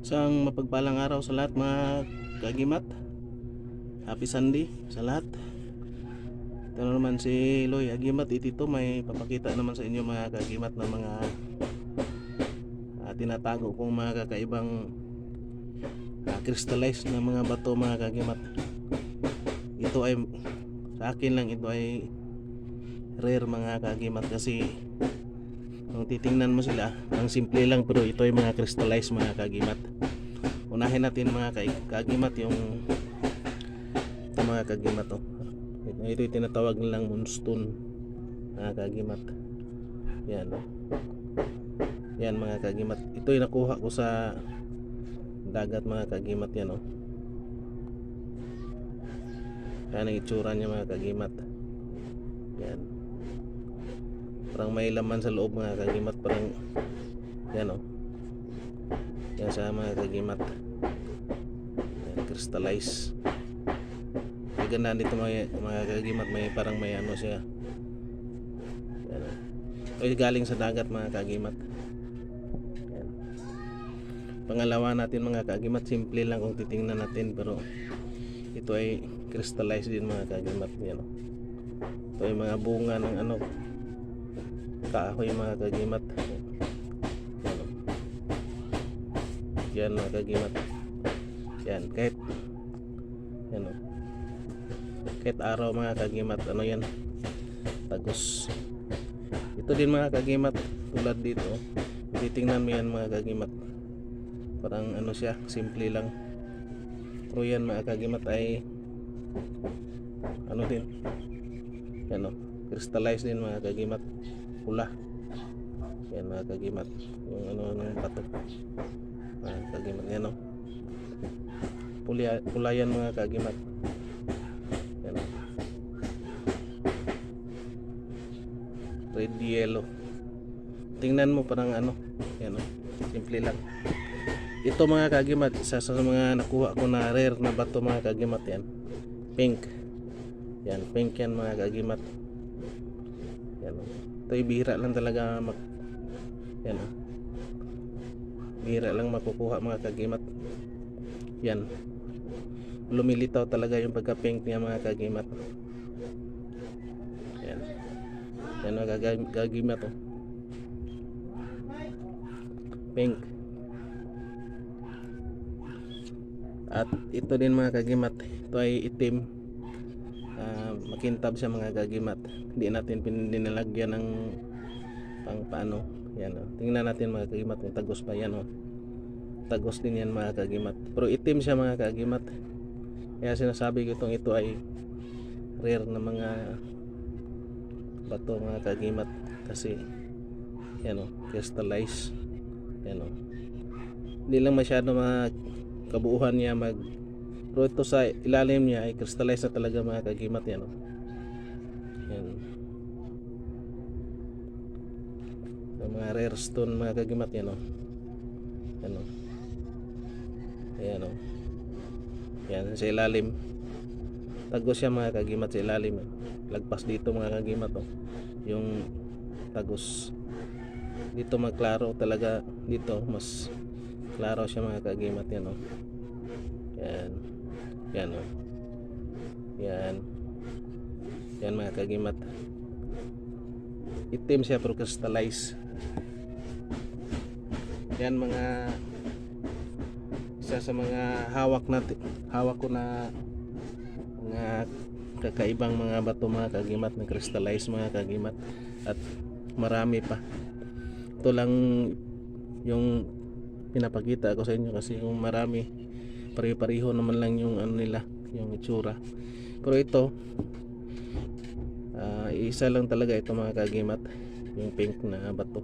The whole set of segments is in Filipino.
Isang mapagpalang araw sa lahat mga kagimat. Happy Sunday sa lahat. Ito na naman si Loy Agimat. Itito may papakita naman sa inyo mga kagimat na mga ah, tinatago kong mga kakaibang ah, crystallized na mga bato mga kagimat. Ito ay sa akin lang ito ay rare mga kagimat kasi kung titingnan mo sila, ang simple lang pero ito ay mga crystallized mga kagimat. Unahin natin mga ka- kagimat yung ito mga kagimat to. Ito, ito yung tinatawag nilang moonstone mga kagimat. Yan. oh. Yan mga kagimat. Ito yung nakuha ko sa dagat mga kagimat yan oh. Yan ang itsura niya mga kagimat. Yan parang may laman sa loob mga kagimat. Parang yan o yan sa mga kagimat. Yan, crystallize. Ganda nito mga, mga kagimat. May parang may ano siya. Yan o ito ay galing sa dagat mga kagimat. Pangalawa natin mga kagimat. Simple lang kung titingnan natin pero ito ay crystallize din mga kagimat. Yan o ito ay mga bunga ng ano kahoy mga kagimat. Yan, mga kagimat. Yan kahit yan o kahit araw mga kagimat ano yan? Tagos. Ito din mga kagimat tulad dito titingnan mo yan mga kagimat. Parang ano siya simple lang. Pero yan mga kagimat ay ano din? Yan o crystallize din mga kagimat pula. Yan mga kagimat. Yung ano ng bato. Mga kagimat. Yan o pula, pula yan mga kagimat. Yan o red yellow. Tingnan mo parang ano. Yan o simple lang. Ito mga kagimat isa sa mga nakuha ko na rare na bato mga kagimat. Yan pink. Yan pink yan mga kagimat ito ay bihira lang talaga mag yan o bihira lang makukuha mga kagimat. Yan. Lumilitaw talaga yung pagka pink niya mga kagimat. Yan. Yan mga kagimat o pink. At ito din mga kagimat. Ito ay itim Ah, makintab siya mga kagimat hindi natin pininalagyan ng pang paano yan o tingnan natin mga kagimat kung tagos pa yan o tagos din yan mga kagimat pero itim siya mga kagimat kaya sinasabi ko itong ito ay rare na mga bato mga kagimat kasi yan o crystallize. Yan o hindi lang masyado mga kabuuhan niya mag pero ito sa ilalim niya ay crystallize na talaga mga kagimat yan. Oh. Yan. Yung mga rare stone mga kagimat yan. Oh. Yan. Oh. Ayan. Yan sa ilalim. Tagos siya mga kagimat sa ilalim. eh. Lagpas dito mga kagimat oh. Yung tagos. Dito magklaro talaga dito mas klaro siya mga kagimat yan oh. Yan. Yan oh. Yan. Yan mga kagimat. Itim siya pero crystallize. Yan mga isa sa mga hawak natin hawak ko na mga kakaibang mga bato mga kagimat na crystallize mga kagimat at marami pa ito lang yung pinapakita ko sa inyo kasi yung marami pare-pareho naman lang yung ano nila yung itsura. Pero ito ah, isa lang talaga ito mga kagimat yung pink na bato.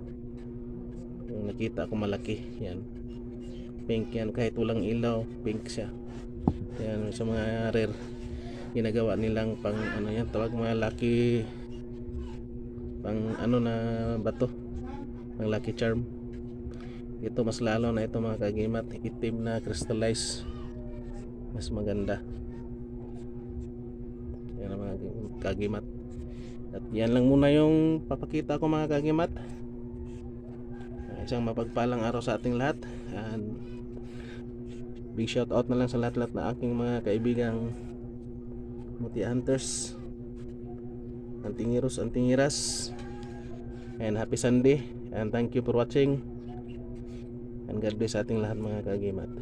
Yung nakita ko malaki yan. Pink yan kahit walang ilaw pink siya. Yan sa mga rare ginagawa nilang pang ano yan tawag mga lucky pang ano na bato. Pang lucky charm. Ito mas lalo na ito mga kagimat itim na crystallize mas maganda. Yan ang mga kagimat. At yan lang muna yung papakita ko mga kagimat. Isang mapagpalang araw sa ating lahat. And big shout out na lang sa lahat-lahat na aking mga kaibigang Muti Hunters. Antingiros, Antingiras. And happy Sunday. And thank you for watching. And God bless ating lahat mga kagimat